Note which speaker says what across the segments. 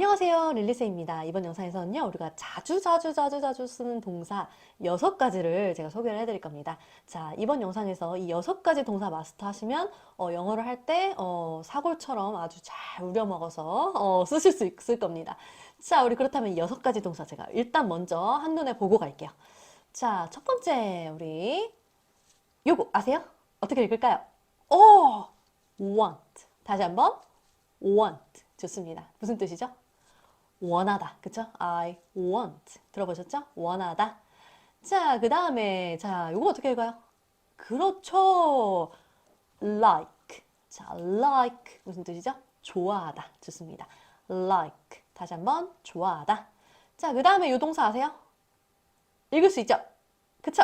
Speaker 1: 안녕하세요. 릴리세입니다. 이번 영상에서는요, 우리가 자주 자주 자주 자주 쓰는 동사 여섯 가지를 제가 소개를 해드릴 겁니다. 자, 이번 영상에서 이 여섯 가지 동사 마스터 하시면, 어, 영어를 할 때, 어, 사골처럼 아주 잘 우려먹어서, 어, 쓰실 수 있을 겁니다. 자, 우리 그렇다면 이 여섯 가지 동사 제가 일단 먼저 한눈에 보고 갈게요. 자, 첫 번째, 우리, 요거 아세요? 어떻게 읽을까요? 오! want. 다시 한번, want. 좋습니다. 무슨 뜻이죠? 원하다. 그쵸? I want. 들어보셨죠? 원하다. 자, 그 다음에, 자, 요거 어떻게 읽어요? 그렇죠. like. 자, like. 무슨 뜻이죠? 좋아하다. 좋습니다. like. 다시 한번, 좋아하다. 자, 그 다음에 요 동사 아세요? 읽을 수 있죠? 그쵸?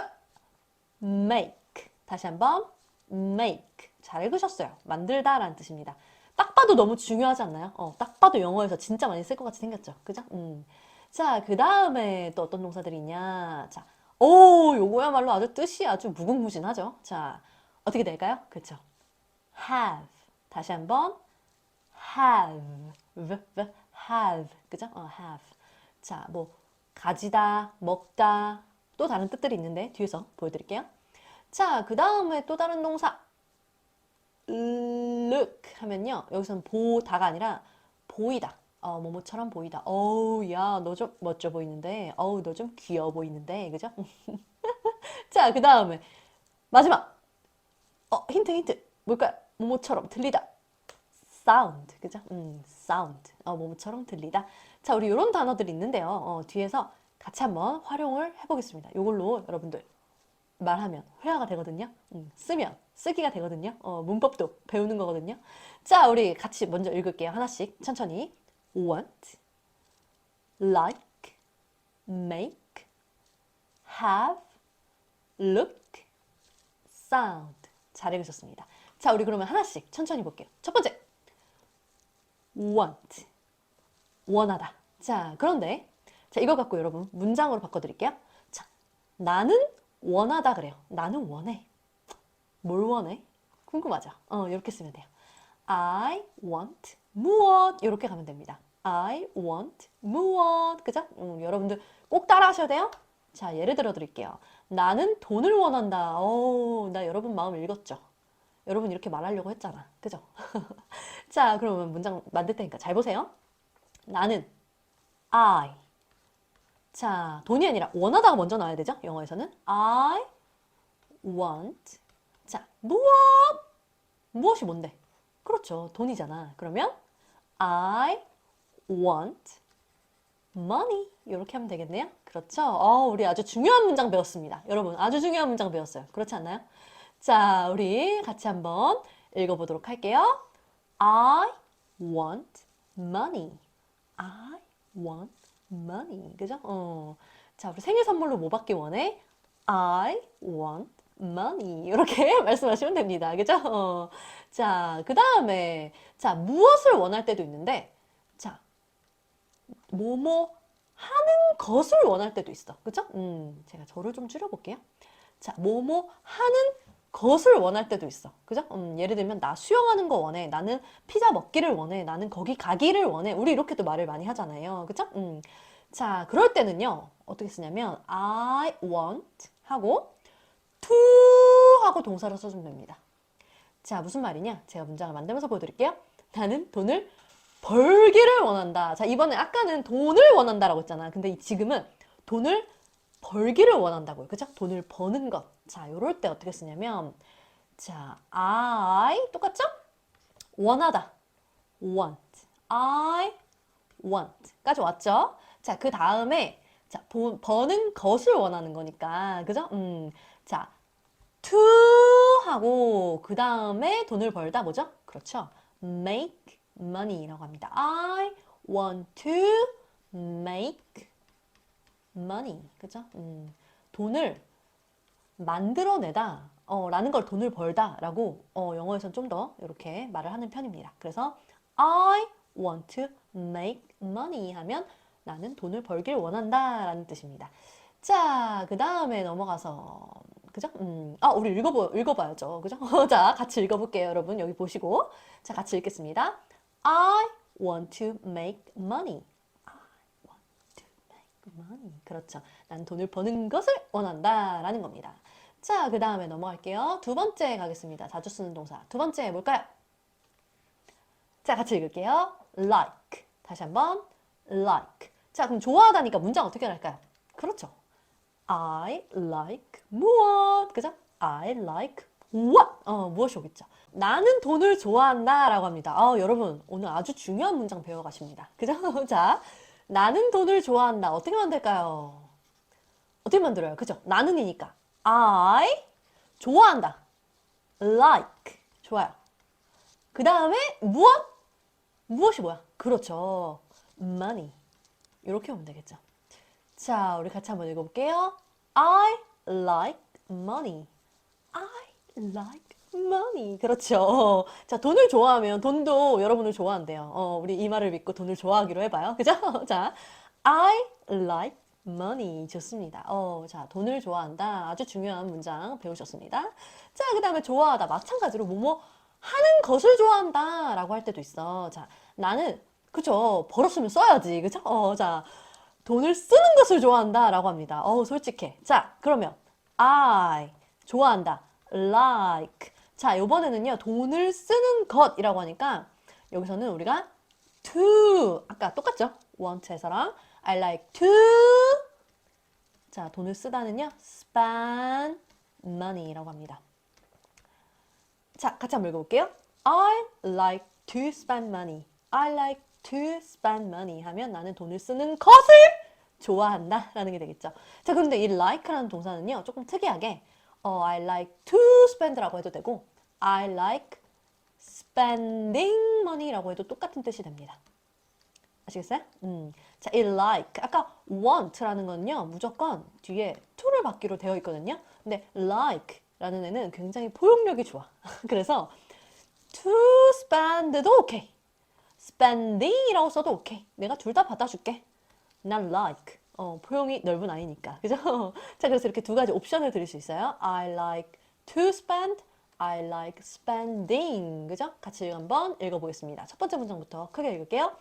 Speaker 1: make. 다시 한번, make. 잘 읽으셨어요. 만들다 라는 뜻입니다. 딱 봐도 너무 중요하지 않나요? 어, 딱 봐도 영어에서 진짜 많이 쓸 것 같이 생겼죠. 그죠? 음. 자, 그 다음에 또 어떤 동사들이 있냐. 자, 오, 요거야말로 아주 뜻이 아주 무궁무진하죠. 자, 어떻게 될까요? 그쵸? have. 다시 한번. have. have. 그죠? 어, have. 자, 뭐, 가지다, 먹다. 또 다른 뜻들이 있는데, 뒤에서 보여드릴게요. 자, 그 다음에 또 다른 동사. Look 하면요. 여기서는 보다가 아니라 보이다. 어, 뭐뭐처럼 보이다. 어우, 야, 너 좀 멋져 보이는데. 어우, 너 좀 귀여워 보이는데. 그죠? 자, 그 다음에 마지막. 어, 힌트, 힌트. 뭘까요? 뭐뭐처럼 들리다. sound. 그죠? 음, sound. 어, 뭐뭐처럼 들리다. 자, 우리 이런 단어들이 있는데요. 어, 뒤에서 같이 한번 활용을 해보겠습니다. 이걸로 여러분들 말하면 회화가 되거든요. 음, 쓰면 쓰기가 되거든요. 어, 문법도 배우는 거거든요. 자, 우리 같이 먼저 읽을게요. 하나씩 천천히. want, like, make, have, look, sound. 잘 읽으셨습니다. 자, 우리 그러면 하나씩 천천히 볼게요. 첫 번째. want. 원하다. 자, 그런데 자, 이거 갖고 여러분 문장으로 바꿔 드릴게요. 자, 나는 원하다 그래요. 나는 원해. 뭘 원해? 궁금하죠? 어, 이렇게 쓰면 돼요. I want 무엇 이렇게 가면 됩니다. I want 무엇 그죠? 음, 여러분들 꼭 따라 하셔야 돼요. 자, 예를 들어 드릴게요. 나는 돈을 원한다. 오, 나 여러분 마음 읽었죠? 여러분 이렇게 말하려고 했잖아. 그죠? 자, 그러면 문장 만들 테니까 잘 보세요. 나는 I 자, 돈이 아니라 원하다가 먼저 나와야 되죠? 영어에서는 I want 자, 무엇? 무엇이 뭔데? 그렇죠. 돈이잖아. 그러면 I want money. 이렇게 하면 되겠네요. 그렇죠. 어, 우리 아주 중요한 문장 배웠습니다. 여러분, 아주 중요한 문장 배웠어요. 그렇지 않나요? 자, 우리 같이 한번 읽어보도록 할게요. I want money. I want money. 그죠? 어. 자, 우리 생일 선물로 뭐 받기 원해? I want money 이렇게 말씀하시면 됩니다. 그죠? 어. 자, 그 다음에 자 무엇을 원할 때도 있는데 자 뭐뭐 하는 것을 원할 때도 있어. 그죠? 음, 제가 저를 좀 줄여볼게요. 자, 뭐뭐 하는 것을 원할 때도 있어. 그죠? 음, 예를 들면 나 수영하는 거 원해. 나는 피자 먹기를 원해. 나는 거기 가기를 원해. 우리 이렇게도 말을 많이 하잖아요. 그죠? 음. 자, 그럴 때는요. 어떻게 쓰냐면 I want 하고 to 하고 동사를 써주면 됩니다. 자, 무슨 말이냐? 제가 문장을 만들면서 보여드릴게요. 나는 돈을 벌기를 원한다. 자, 이번에 아까는 돈을 원한다라고 했잖아. 근데 이 지금은 돈을 벌기를 원한다고요. 그죠? 돈을 버는 것. 자, 요럴 때 어떻게 쓰냐면, 자, I, 똑같죠? 원하다. want. I want. 까지 왔죠? 자, 그 다음에, 자, 보- 버는 것을 원하는 거니까. 그죠? 음, 자, to 하고 그 다음에 돈을 벌다 뭐죠? 그렇죠. make money라고 합니다. I want to make money. 그죠? 음, 돈을 만들어내다 어, 라는 걸 돈을 벌다 라고 어, 영어에서는 좀더 이렇게 말을 하는 편입니다. 그래서 I want to make money 하면 나는 돈을 벌길 원한다 라는 뜻입니다. 자, 그 다음에 넘어가서 그죠? 음, 아, 우리 읽어보, 읽어봐야죠. 그죠? 자, 같이 읽어볼게요, 여러분. 여기 보시고. 자, 같이 읽겠습니다. I want to make money. I want to make money. 그렇죠. 난 돈을 버는 것을 원한다. 라는 겁니다. 자, 그 다음에 넘어갈게요. 두 번째 가겠습니다. 자주 쓰는 동사. 두 번째 뭘까요? 자, 같이 읽을게요. like. 다시 한번. like. 자, 그럼 좋아하다니까 문장 어떻게 할까요? 그렇죠. I like 무엇. 그죠? I like what. 어, 무엇이 오겠죠. 나는 돈을 좋아한다 라고 합니다. 어, 여러분, 오늘 아주 중요한 문장 배워가십니다. 그죠? 자, 나는 돈을 좋아한다. 어떻게 만들까요? 어떻게 만들어요? 그죠? 나는이니까. I 좋아한다. like 좋아요. 그 다음에 무엇? 무엇이 뭐야? 그렇죠. money. 이렇게 하면 되겠죠. 자, 우리 같이 한번 읽어볼게요. I like money. I like money. 그렇죠. 자, 돈을 좋아하면 돈도 여러분을 좋아한대요. 어, 우리 이 말을 믿고 돈을 좋아하기로 해봐요. 그죠? 자, I like money. 좋습니다. 어, 자, 돈을 좋아한다. 아주 중요한 문장 배우셨습니다. 자, 그 다음에 좋아하다. 마찬가지로 뭐뭐 하는 것을 좋아한다. 라고 할 때도 있어. 자, 나는, 그죠? 벌었으면 써야지. 그죠? 어, 자, 돈을 쓰는 것을 좋아한다. 라고 합니다. 어, 솔직해. 자, 그러면, I, 좋아한다. like. 자, 요번에는요, 돈을 쓰는 것이라고 하니까, 여기서는 우리가 to, 아까 똑같죠? want에서랑, I like to, 자, 돈을 쓰다는요, spend money라고 합니다. 자, 같이 한번 읽어볼게요. I like to spend money. I like to spend money 하면 나는 돈을 쓰는 것을 좋아한다 라는 게 되겠죠. 자, 그런데 이 like라는 동사는요, 조금 특이하게 어, I like to spend라고 해도 되고 I like spending money라고 해도 똑같은 뜻이 됩니다. 아시겠어요? 음. 자, 이 like 아까 want라는 건요 무조건 뒤에 to를 받기로 되어 있거든요. 근데 like라는 애는 굉장히 포용력이 좋아. 그래서 to spend도 오케이. spending이라고 써도 오케이. 내가 둘 다 받아줄게. 난 like. 어, 포용이 넓은 아이니까. 그죠? 자, 그래서 이렇게 두 가지 옵션을 드릴 수 있어요. I like to spend. I like spending. 그죠? 같이 한번 읽어보겠습니다. 첫 번째 문장부터 크게 읽을게요.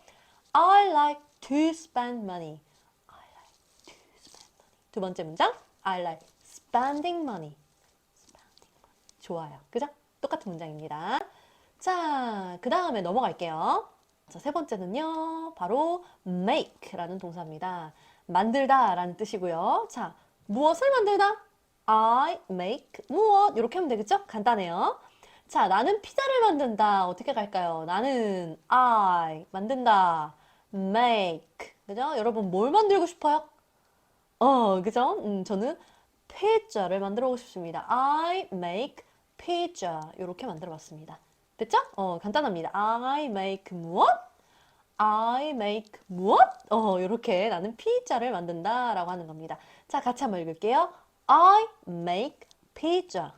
Speaker 1: I like to spend money. I like to spend money. 두 번째 문장. I like spending money. spending money. 좋아요. 그죠? 똑같은 문장입니다. 자, 그 다음에 넘어갈게요. 자, 세 번째는요. 바로 make라는 동사입니다. 만들다 라는 뜻이고요. 자, 무엇을 만들다? I make 무엇? 이렇게 하면 되겠죠? 간단해요. 자, 나는 피자를 만든다. 어떻게 갈까요? 나는 I 만든다. make. 그죠? 여러분 뭘 만들고 싶어요? 어, 그죠? 음, 저는 피자를 만들어 보고 싶습니다. I make pizza. 이렇게 만들어 봤습니다. 됐죠? 어, 간단합니다. I make 무엇? I make 무엇? 어, 이렇게 나는 피자를 만든다 라고 하는 겁니다. 자, 같이 한번 읽을게요. I make pizza.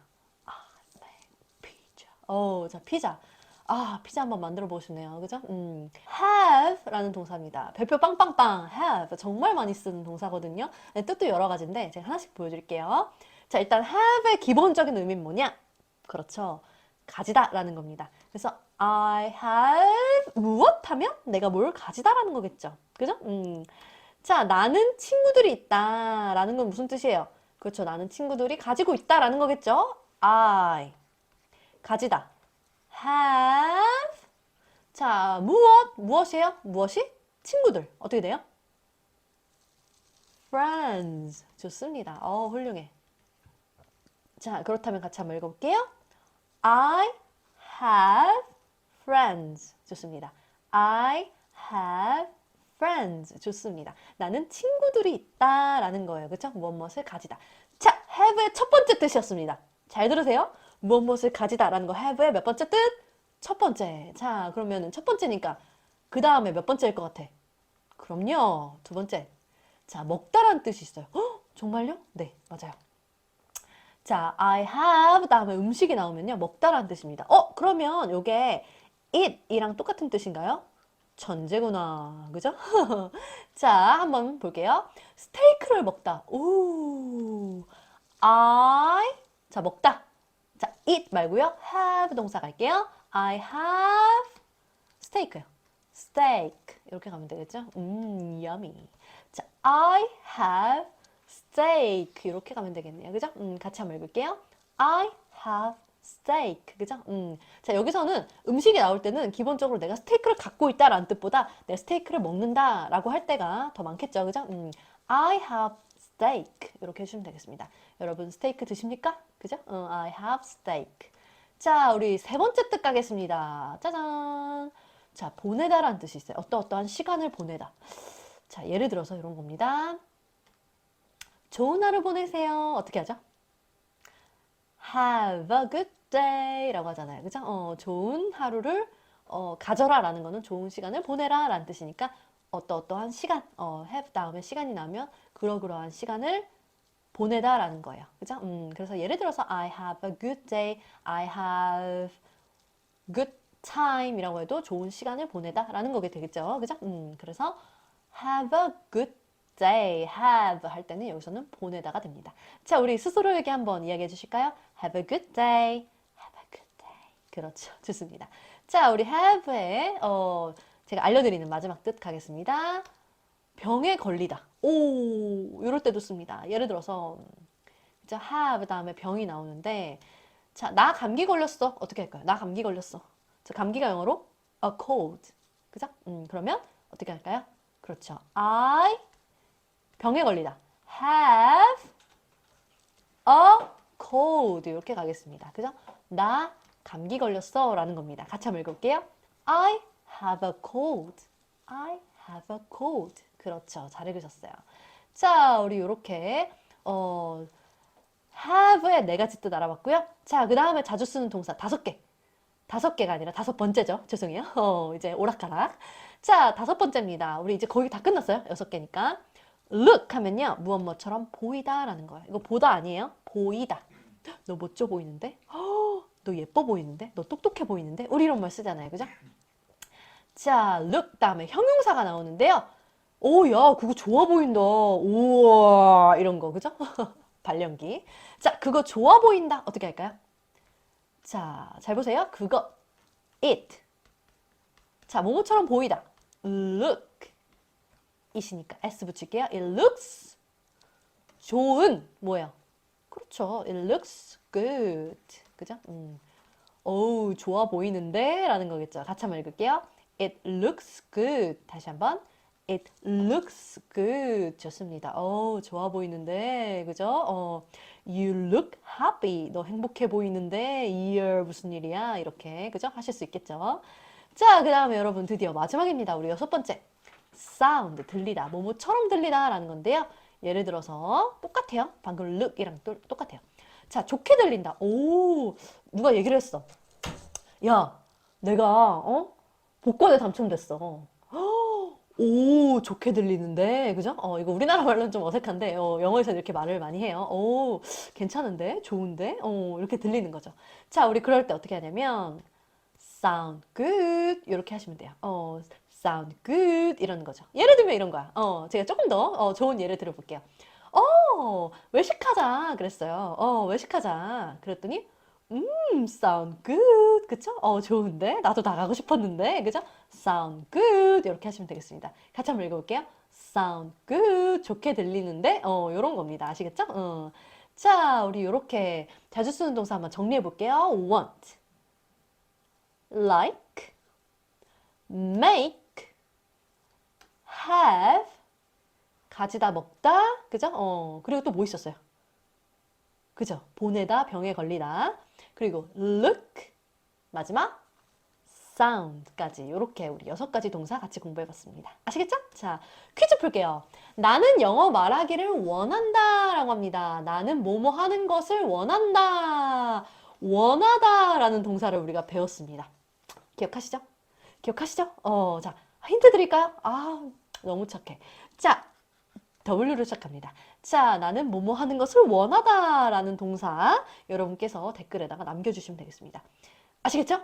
Speaker 1: I make pizza. 어, 자, 피자. 아, 피자 한번 만들어 보고 싶네요. 그죠? 음, have라는 동사입니다. 별표 빵빵빵, have. 정말 많이 쓰는 동사거든요. 네, 뜻도 여러 가지인데 제가 하나씩 보여드릴게요. 자, 일단 have의 기본적인 의미는 뭐냐? 그렇죠. 가지다 라는 겁니다. 그래서 I have 무엇 하면 내가 뭘 가지다라는 거겠죠. 그죠? 음. 자, 나는 친구들이 있다 라는 건 무슨 뜻이에요? 그렇죠. 나는 친구들이 가지고 있다 라는 거겠죠. I 가지다. have 자, 무엇? 무엇이에요? 무엇이? 친구들. 어떻게 돼요? friends. 좋습니다. 어, 훌륭해. 자, 그렇다면 같이 한번 읽어볼게요. I have friends. 좋습니다. I have friends. 좋습니다. 나는 친구들이 있다 라는 거예요. 그렇죠? 무엇무엇을 가지다. 자, have의 첫 번째 뜻이었습니다. 잘 들으세요. 무엇무엇을 가지다 라는 거 have의 몇 번째 뜻? 첫 번째. 자, 그러면은 첫 번째니까 그 다음에 몇 번째일 것 같아? 그럼요. 두 번째. 자, 먹다라는 뜻이 있어요. 헉, 정말요? 네, 맞아요. 자, I have 다음에 음식이 나오면요. 먹다라는 뜻입니다. 어, 그러면 요게 it이랑 똑같은 뜻인가요? 천재구나. 그죠? 자, 한번 볼게요. 스테이크를 먹다. 오. I 자, 먹다. 자, eat 말고요. have 동사 갈게요. I have 스테이크요. steak 이렇게 가면 되겠죠? 음, yummy. 자, I have steak 이렇게 가면 되겠네요. 그죠? 음, 같이 한번 읽을게요. I have steak. 그죠? 음. 자, 여기서는 음식이 나올 때는 기본적으로 내가 스테이크를 갖고 있다라는 뜻보다 내 스테이크를 먹는다라고 할 때가 더 많겠죠. 그죠? 음. I have steak. 이렇게 해주시면 되겠습니다. 여러분 스테이크 드십니까? 그죠? 어, I have steak. 자, 우리 세 번째 뜻 가겠습니다. 짜잔. 자, 보내다라는 뜻이 있어요. 어떠 어떠한 시간을 보내다. 자, 예를 들어서 이런 겁니다. 좋은 하루 보내세요. 어떻게 하죠? Have a good day 라고 하잖아요. 그죠? 어, 좋은 하루를 어, 가져라 라는 거는 좋은 시간을 보내라 라는 뜻이니까 어떠어떠한 시간, 어, have 다음에 시간이 나면 그러그러한 시간을 보내다 라는 거예요. 그죠? 음, 그래서 예를 들어서 I have a good day, I have good time 이라고 해도 좋은 시간을 보내다 라는 거게 되겠죠. 그죠? 음, 그래서 have a good day, have 할 때는 여기서는 보내다가 됩니다. 자, 우리 스스로에게 한번 이야기해 주실까요? Have a good day, have a good day. 그렇죠. 좋습니다. 자, 우리 have의 어, 제가 알려드리는 마지막 뜻 가겠습니다. 병에 걸리다. 오, 이럴 때도 씁니다. 예를 들어서 그죠? have 다음에 병이 나오는데 자, 나 감기 걸렸어. 어떻게 할까요? 나 감기 걸렸어. 저 감기가 영어로 a cold. 그죠? 음, 그러면 어떻게 할까요? 그렇죠. I 병에 걸리다. have a cold. 이렇게 가겠습니다. 그죠? 나 감기 걸렸어. 라는 겁니다. 같이 한번 읽을게요. I have a cold. I have a cold. 그렇죠. 잘 읽으셨어요. 자, 우리 이렇게 어, have의 네 가지 뜻 알아봤고요. 자, 그 다음에 자주 쓰는 동사 다섯 개. 다섯 개가 아니라 다섯 번째죠. 죄송해요. 어, 이제 오락가락. 자, 다섯 번째입니다. 우리 이제 거의 다 끝났어요. 여섯 개니까. Look 하면요. 무엇 뭐처럼 보이다 라는 거예요. 이거 보다 아니에요. 보이다. 너 멋져 보이는데? 허, 너 예뻐 보이는데? 너 똑똑해 보이는데? 우리 이런 말 쓰잖아요. 그죠? 자, look 다음에 형용사가 나오는데요. 오, 야, 그거 좋아 보인다. 우와, 이런 거, 그죠? 발연기. 자, 그거 좋아 보인다. 어떻게 할까요? 자, 잘 보세요. 그거, it. 자, 뭐뭐처럼 보이다. look. 이시니까 s 붙일게요. it looks 좋은 뭐예요? 그렇죠. it looks good. 그죠? 음. 어우, 좋아 보이는데? 라는 거겠죠. 같이 한번 읽을게요. it looks good. 다시 한번. it looks good. 좋습니다. 어우, 좋아 보이는데. 그죠? 어, you look happy. 너 행복해 보이는데. you're 무슨 일이야? 이렇게. 그죠? 하실 수 있겠죠? 자, 그 다음에 여러분 드디어 마지막입니다. 우리 여섯 번째. Sound, 들리다. 뭐뭐처럼 들리다 라는 건데요. 예를 들어서 똑같아요. 방금 look이랑 또, 똑같아요. 자, 좋게 들린다. 오, 누가 얘기를 했어. 야, 내가, 어? 복권에 당첨됐어. 오, 좋게 들리는데, 그죠? 어, 이거 우리나라 말로는 좀 어색한데, 어, 영어에서 이렇게 말을 많이 해요. 오, 괜찮은데? 좋은데? 어, 이렇게 들리는 거죠. 자, 우리 그럴 때 어떻게 하냐면, sound good. 이렇게 하시면 돼요. 어, sound good. 이러는 거죠. 예를 들면 이런 거야. 어, 제가 조금 더 어, 좋은 예를 들어볼게요. 어, 외식하자. 그랬어요. 어, 외식하자. 그랬더니, 음, sound good. 그쵸? 어, 좋은데? 나도 나가고 싶었는데. 그죠? sound good. 이렇게 하시면 되겠습니다. 같이 한번 읽어볼게요. sound good. 좋게 들리는데, 어, 요런 겁니다. 아시겠죠? 어. 자, 우리 요렇게 자주 쓰는 동사 한번 정리해 볼게요. want, like, make, have, 가지다 먹다, 그죠? 어, 그리고 또 뭐 있었어요? 그죠? 보내다, 병에 걸리다. 그리고 look, 마지막 sound까지 이렇게 우리 여섯 가지 동사 같이 공부해봤습니다. 아시겠죠? 자, 퀴즈 풀게요. 나는 영어 말하기를 원한다 라고 합니다. 나는 뭐뭐 하는 것을 원한다. 원하다 라는 동사를 우리가 배웠습니다. 기억하시죠? 기억하시죠? 어, 자, 힌트 드릴까요? 아, 너무 착해. 자, W로 시작합니다. 자, 나는 뭐뭐 하는 것을 원하다 라는 동사 여러분께서 댓글에다가 남겨주시면 되겠습니다. 아시겠죠?